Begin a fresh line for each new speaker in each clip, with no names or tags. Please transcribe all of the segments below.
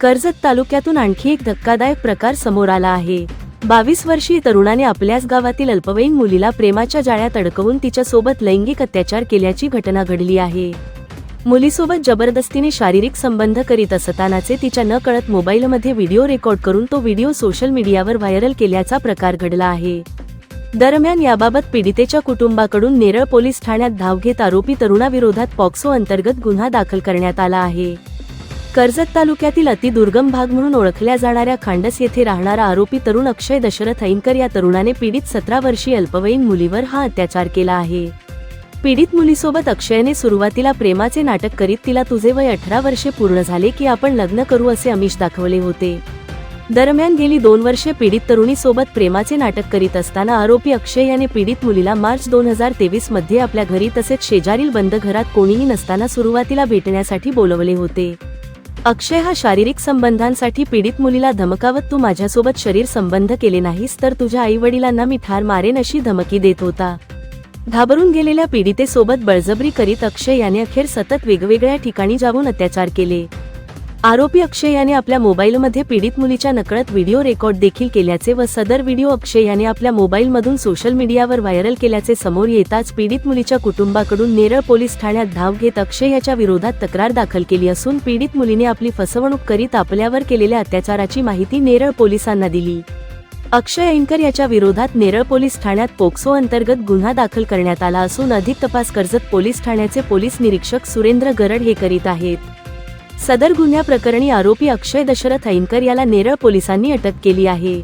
कर्जत तालुक्यातून आणखी एक धक्कादायक प्रकार समोर आला आहे. बावीस वर्षीय तरुणाने आपल्याच गावातील अल्पवयीन मुलीला प्रेमाच्या जाळ्यात अडकवून तिच्यासोबत लैंगिक अत्याचार केल्याची घटना घडली आहे. मुलीसोबत जबरदस्तीने शारीरिक संबंध करीत असतानाचे तिच्या न कळत मोबाईलमध्ये व्हिडिओ रेकॉर्ड करून तो व्हिडिओ सोशल मीडियावर व्हायरल केल्याचा प्रकार घडला आहे. दरम्यान याबाबत पीडितेच्या कुटुंबाकडून नेरळ पोलीस ठाण्यात धाव घेत आरोपी तरुणाविरोधात पॉक्सो अंतर्गत गुन्हा दाखल करण्यात आला आहे. कर्जत तालुक्यातील अतिदुर्गम भाग म्हणून ओळखल्या जाणाऱ्या खांडस येथे राहणारा आरोपी तरुण अक्षय दशरथ ऐनकर या तरुणाने पीडित सतरा वर्षीय अल्पवयीन मुलीवर हा अत्याचार केला आहे. पीडित मुलीसोबत अक्षयने सुरुवातीला प्रेमाचे नाटक करीत तिला तुझे वय अठरा वर्षे पूर्ण झाले की आपण लग्न करू असे अमिष दाखवले होते. दरम्यान गेली दोन वर्षे पीडित तरुणीसोबत प्रेमाचे नाटक करीत असताना आरोपी अक्षय याने पीडित मुलीला मार्च दोन हजार तेवीसमध्ये आपल्या घरी तसेच शेजारील बंद घरात कोणीही नसताना सुरुवातीला भेटण्यासाठी बोलवले होते. अक्षय हा शारीरिक संबंधांसाठी पीडित मुलीला धमकावत तू माझ्यासोबत शरीर संबंध केले नाहीस तर तुझ्या आई वडिलांना मी ठार मारेन अशी धमकी देत होता. घाबरून गेलेल्या पीडितेसोबत बळजबरी करीत अक्षय याने अखेर सतत वेगवेगळ्या ठिकाणी जाऊन अत्याचार केले. आरोपी अक्षय याने आपल्या मोबाईलमध्ये पीडित मुलीच्या नकळत व्हिडिओ रेकॉर्ड देखील केल्याचे व सदर व्हिडिओ अक्षय याने आपल्या मोबाईलमधून सोशल मीडियावर व्हायरल केल्याचे समोर येताच पीडित मुलीच्या कुटुंबाकडून नेरळ पोलीस ठाण्यात धाव घेत अक्षय याच्या विरोधात तक्रार दाखल केली असून पीडित मुलीने आपली फसवणूक करीत आपल्यावर केलेल्या अत्याचाराची माहिती नेरळ पोलिसांना दिली. अक्षय ऐनकर याच्या विरोधात नेरळ पोलीस ठाण्यात पोक्सो अंतर्गत गुन्हा दाखल करण्यात आला असून अधिक तपास कर्जत पोलीस ठाण्याचे पोलीस निरीक्षक सुरेंद्र गरड हे करीत आहेत. सदर गुन्ह्याप्रकरणी आरोपी अक्षय दशरथ ऐनकर याला नेरळ पोलिसांनी अटक केली आहे.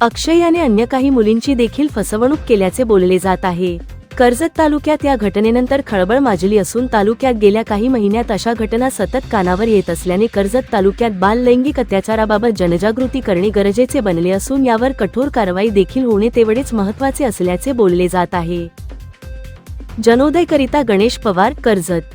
अक्षय याने अन्य काही मुलींची देखील फसवणूक केल्याचे बोलले जात आहे. कर्जत तालुक्यात या घटनेनंतर खळबळ माजली असून तालुक्यात गेल्या काही महिन्यात अशा घटना सतत कानावर येत असल्याने कर्जत तालुक्यात बाल लैंगिक अत्याचाराबाबत जनजागृती करणे गरजेचे बनले असून यावर कठोर कारवाई देखील होणे तेवढेच महत्त्वाचे असल्याचे बोलले जात आहे. जनोदयकरिता गणेश पवार कर्जत